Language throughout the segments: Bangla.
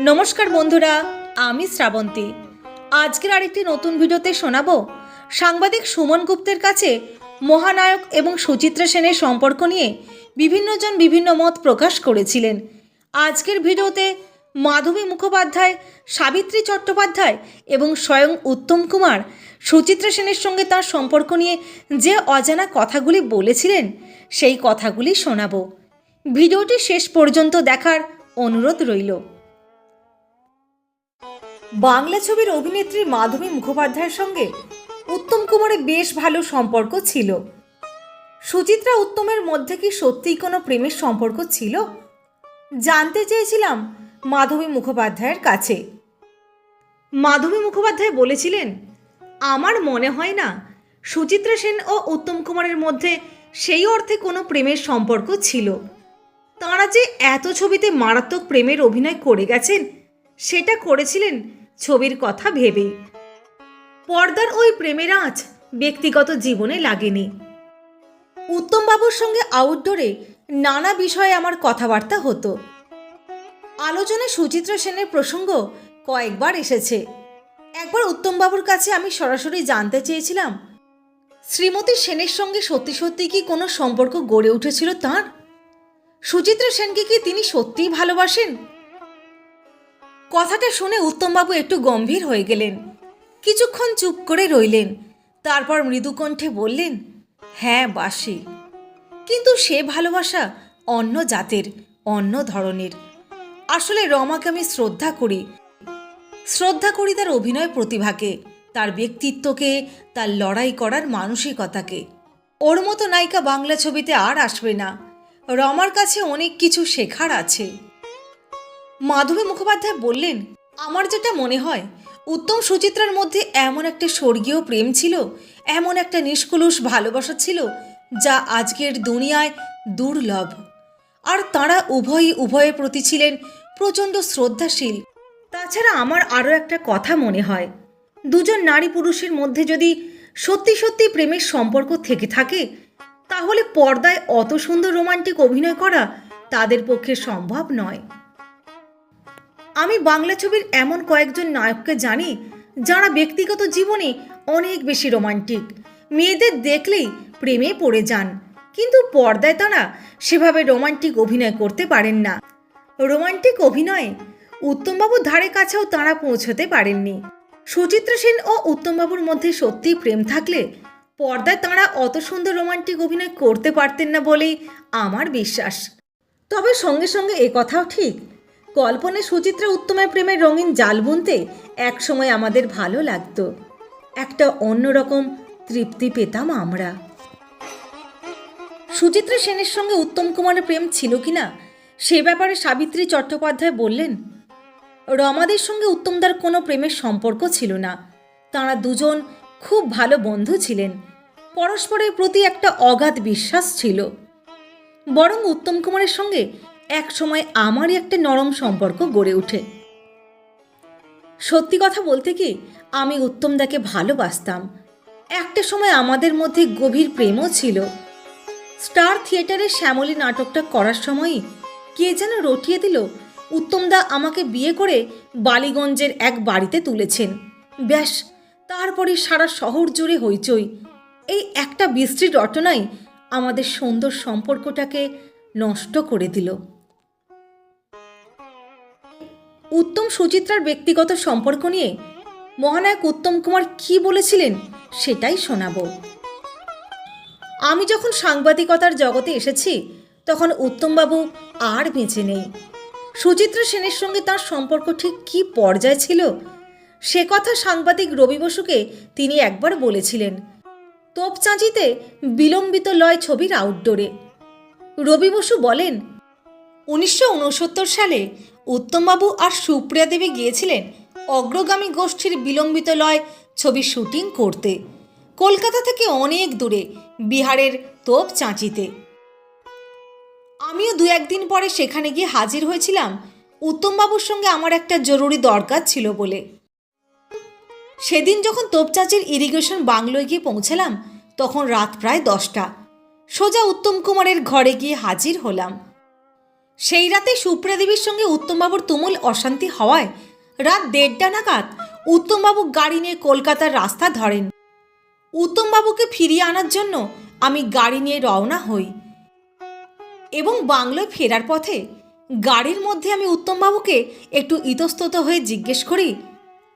নমস্কার বন্ধুরা, আমি শ্রাবন্তী। আজকের আরেকটি নতুন ভিডিওতে শোনাবো সাংবাদিক সুমন গুপ্তের কাছে মহানায়ক এবং সুচিত্রা সেনের সম্পর্ক নিয়ে বিভিন্নজন বিভিন্ন মত প্রকাশ করেছিলেন। আজকের ভিডিওতে মাধবী মুখোপাধ্যায়, সাবিত্রী চট্টোপাধ্যায় এবং স্বয়ং উত্তম কুমার সুচিত্রা সেনের সঙ্গে তার সম্পর্ক নিয়ে যে অজানা কথাগুলি বলেছিলেন, সেই কথাগুলি শোনাবো। ভিডিওটি শেষ পর্যন্ত দেখার অনুরোধ রইল। বাংলা ছবির অভিনেত্রী মাধবী মুখোপাধ্যায়ের সঙ্গে উত্তম কুমারের বেশ ভালো সম্পর্ক ছিল। সুচিত্রা উত্তমের মধ্যে কি সত্যিই কোনো প্রেমের সম্পর্ক ছিল? জানতে চেয়েছিলাম মাধবী মুখোপাধ্যায়ের কাছে। মাধবী মুখোপাধ্যায় বলেছিলেন, আমার মনে হয় না সুচিত্রা সেন ও উত্তম কুমারের মধ্যে সেই অর্থে কোনো প্রেমের সম্পর্ক ছিল। তাঁরা যে এত ছবিতে মারাত্মক প্রেমের অভিনয় করে গেছেন, সেটা করেছিলেন ছবির কথা ভেবেই। পর্দার ওই প্রেমের আঁচ ব্যক্তিগত জীবনে লাগেনি। উত্তমবাবুর সঙ্গে আউটডোরে নানা বিষয়ে আমার কথাবার্তা হতো। আলোচনায় সুচিত্রা সেনের প্রসঙ্গ কয়েকবার এসেছে। একবার উত্তমবাবুর কাছে আমি সরাসরি জানতে চেয়েছিলাম, শ্রীমতী সেনের সঙ্গে সত্যি সত্যি কি কোনো সম্পর্ক গড়ে উঠেছিল তাঁর? সুচিত্রা সেনকে কি তিনি সত্যিই ভালোবাসেন? কথাটা শুনে উত্তমবাবু একটু গম্ভীর হয়ে গেলেন। কিছুক্ষণ চুপ করে রইলেন। তারপর মৃদুকণ্ঠে বললেন হ্যাঁ বাসি। কিন্তু সে ভালোবাসা অন্য জাতের, অন্য ধরনের। আসলে রমাকে আমি শ্রদ্ধা করি। শ্রদ্ধা করি তার অভিনয় প্রতিভাকে, তার ব্যক্তিত্বকে, তার লড়াই করার মানসিকতাকে। ওর মতো নায়িকা বাংলা ছবিতে আর আসবে না। রমার কাছে অনেক কিছু শেখার আছে। মাধবী মুখোপাধ্যায় বললেন, আমার যেটা মনে হয়, উত্তম সুচিত্রার মধ্যে এমন একটা স্বর্গীয় প্রেম ছিল, এমন একটা নিষ্কলুষ ভালোবাসা ছিল, যা আজকের দুনিয়ায় দুর্লভ। আর তারা উভয়ই উভয়ের প্রতি ছিলেন প্রচণ্ড শ্রদ্ধাশীল। তাছাড়া আমার আরও একটা কথা মনে হয়, দুজন নারী পুরুষের মধ্যে যদি সত্যি সত্যি প্রেমের সম্পর্ক থেকে থাকে, তাহলে পর্দায় অত সুন্দর রোমান্টিক অভিনয় করা তাদের পক্ষে সম্ভব নয়। আমি বাংলা ছবির এমন কয়েকজন নায়ককে জানি যারা ব্যক্তিগত জীবনে অনেক বেশি রোমান্টিক। মেয়েদের দেখলেই প্রেমে পড়ে যান, কিন্তু পর্দায় তারা সেভাবে রোমান্টিক অভিনয় করতে পারেন না। রোমান্টিক অভিনয়ে উত্তমবাবুর ধারে কাছেও তাঁরা পৌঁছতে পারেননি। সুচিত্রা সেন ও উত্তমবাবুর মধ্যে সত্যিই প্রেম থাকলে পর্দায় তাঁরা অত সুন্দর রোমান্টিক অভিনয় করতে পারতেন না বলেই আমার বিশ্বাস। তবে সঙ্গে সঙ্গে এ কথাও ঠিক কল্পনে সুচিত্রা উত্তমের প্রেমের রঙিন জাল বুনতে একসময় আমাদের ভালো লাগতো। একটা অন্যরকম তৃপ্তি পেতাম আমরা। সুচিত্রা সেনের সঙ্গে উত্তম কুমারের প্রেম ছিল কিনা সে ব্যাপারে সাবিত্রী চট্টোপাধ্যায় বললেন, রমাদের সঙ্গে উত্তমদার কোনো প্রেমের সম্পর্ক ছিল না। তাঁরা দুজন খুব ভালো বন্ধু ছিলেন। পরস্পরের প্রতি একটা অগাধ বিশ্বাস ছিল। বরং উত্তম কুমারের সঙ্গে এক সময় আমারই একটা নরম সম্পর্ক গড়ে ওঠে। সত্যি কথা বলতে কি, আমি উত্তমদাকে ভালোবাসতাম। একটা সময় আমাদের মধ্যে গভীর প্রেমও ছিল। স্টার থিয়েটারে শ্যামলী নাটকটা করার সময়ই কে যেন রটিয়ে দিল, উত্তমদা আমাকে বিয়ে করে বালিগঞ্জের এক বাড়িতে তুলেছেন। ব্যাস, তারপরে সারা শহর জুড়ে হইচই। এই একটা বৃষ্টির রটনাই আমাদের সুন্দর সম্পর্কটাকে নষ্ট করে দিল। উত্তম সুচিত্রার ব্যক্তিগত সম্পর্ক নিয়ে মহানায়ক উত্তম কুমার কি বলেছিলেন সেটাই শোনাবো। আমি যখন সাংবাদিকতার জগতে এসেছি, তখন উত্তমবাবু আর বেঁচে নেই। সুচিত্রা সেনের সঙ্গে তার সম্পর্ক ঠিক কী পর্যায়ে ছিল, সে কথা সাংবাদিক রবি বসুকে তিনি একবার বলেছিলেন। তোপচাঁচিতে বিলম্বিত লয় ছবির আউটডোরে রবি বসু বলেন উনিশশো উনসত্তর সালে উত্তমবাবু আর সুপ্রিয়া দেবী গিয়েছিলেন অগ্রগামী গোষ্ঠীর বিলম্বিত লয় ছবি শুটিং করতে। কলকাতা থেকে অনেক দূরে, বিহারের তোপ চাঁচিতে। আমিও দু একদিন পরে সেখানে গিয়ে হাজির হয়েছিলাম। উত্তমবাবুর সঙ্গে আমার একটা জরুরি দরকার ছিল বলে। সেদিন যখন তোপচাচির ইরিগেশন বাংলোয় গিয়ে পৌঁছালাম, তখন রাত প্রায় দশটা। সোজা উত্তম কুমারের ঘরে গিয়ে হাজির হলাম। সেই রাতে সুপ্রিয়া দেবীর সঙ্গে উত্তমবাবুর তুমুল অশান্তি হওয়ায় রাত দেড়টা নাগাদ উত্তমবাবু গাড়ি নিয়ে কলকাতার রাস্তা ধরেন। উত্তমবাবুকে ফিরিয়ে আনার জন্য আমি গাড়ি নিয়ে রওনা হই এবং বাংলোয় ফেরার পথে গাড়ির মধ্যে আমি উত্তমবাবুকে একটু ইতস্তত হয়ে জিজ্ঞেস করি,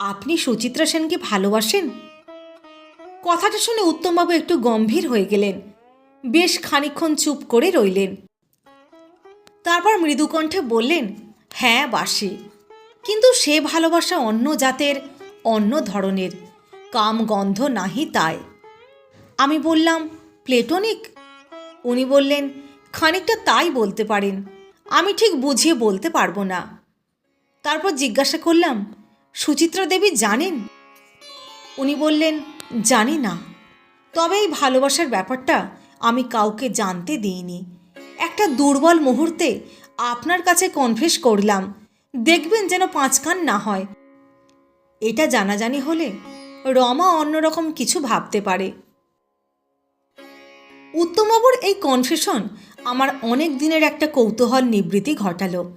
আপনি সুচিত্রা সেনকে ভালোবাসেন? কথাটা শুনে উত্তমবাবু একটু গম্ভীর হয়ে গেলেন। বেশ খানিকক্ষণ চুপ করে রইলেন। তারপর মৃদুকণ্ঠে বললেন হ্যাঁ বাসি। কিন্তু সে ভালোবাসা অন্য জাতের, অন্য ধরনের। কাম গন্ধ নাহি তাই। আমি বললাম, প্লেটনিক? উনি বললেন, খানিকটা তাই বলতে পারেন। আমি ঠিক বুঝিয়ে বলতে পারব না। তারপর জিজ্ঞাসা করলাম, সুচিত্রা দেবী জানেন? উনি বললেন, জানি না। তবে এই ভালোবাসার ব্যাপারটা আমি কাউকে জানতে দিইনি। একটা দুর্বল মুহূর্তে আপনার কাছে কনফেস করলাম। দেখবেন যেন পাঁচকান না হয়। এটা জানাজানি হলে রমা অন্যরকম কিছু ভাবতে পারে। উত্তমবাবুর এই কনফেশন আমার অনেক দিনের একটা কৌতূহল নিবৃত্তি ঘটালো।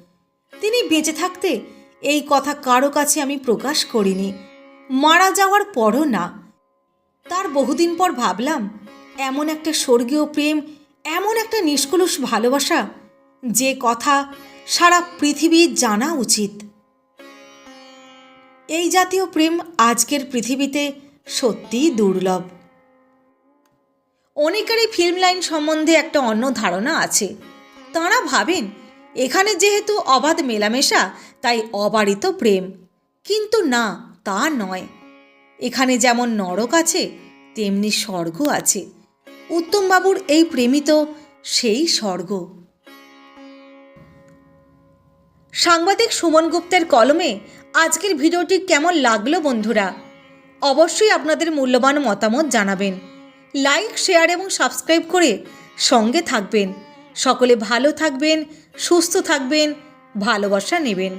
তিনি বেঁচে থাকতে এই কথা কারও কাছে আমি প্রকাশ করিনি। মারা যাওয়ার পরও না। তার বহুদিন পর ভাবলাম, এমন একটা স্বর্গীয় প্রেম এমন একটা নিষ্কলুষ ভালোবাসা যে কথা সারা পৃথিবী জানা উচিত। এই জাতীয় প্রেম আজকের পৃথিবীতে সত্যিই দুর্লভ। অনেকেরই ফিল্ম লাইন সম্বন্ধে একটা অন্য ধারণা আছে। তাঁরা ভাবেন, এখানে যেহেতু অবাধ মেলামেশা, তাই অবারিত প্রেম। কিন্তু না, তা নয়। এখানে যেমন নরক আছে, তেমনি স্বর্গ আছে। উত্তমবাবুর এই প্রেমিত সেই স্বর্গ। সাংবাদিক সুমন গুপ্তের কলমে আজকের ভিডিওটি কেমন লাগল বন্ধুরা? অবশ্যই আপনাদের মূল্যবান মতামত জানাবেন। লাইক, শেয়ার এবং সাবস্ক্রাইব করে সঙ্গে থাকবেন। সকলে ভালো থাকবেন, সুস্থ থাকবেন, ভালোবাসা নেবেন।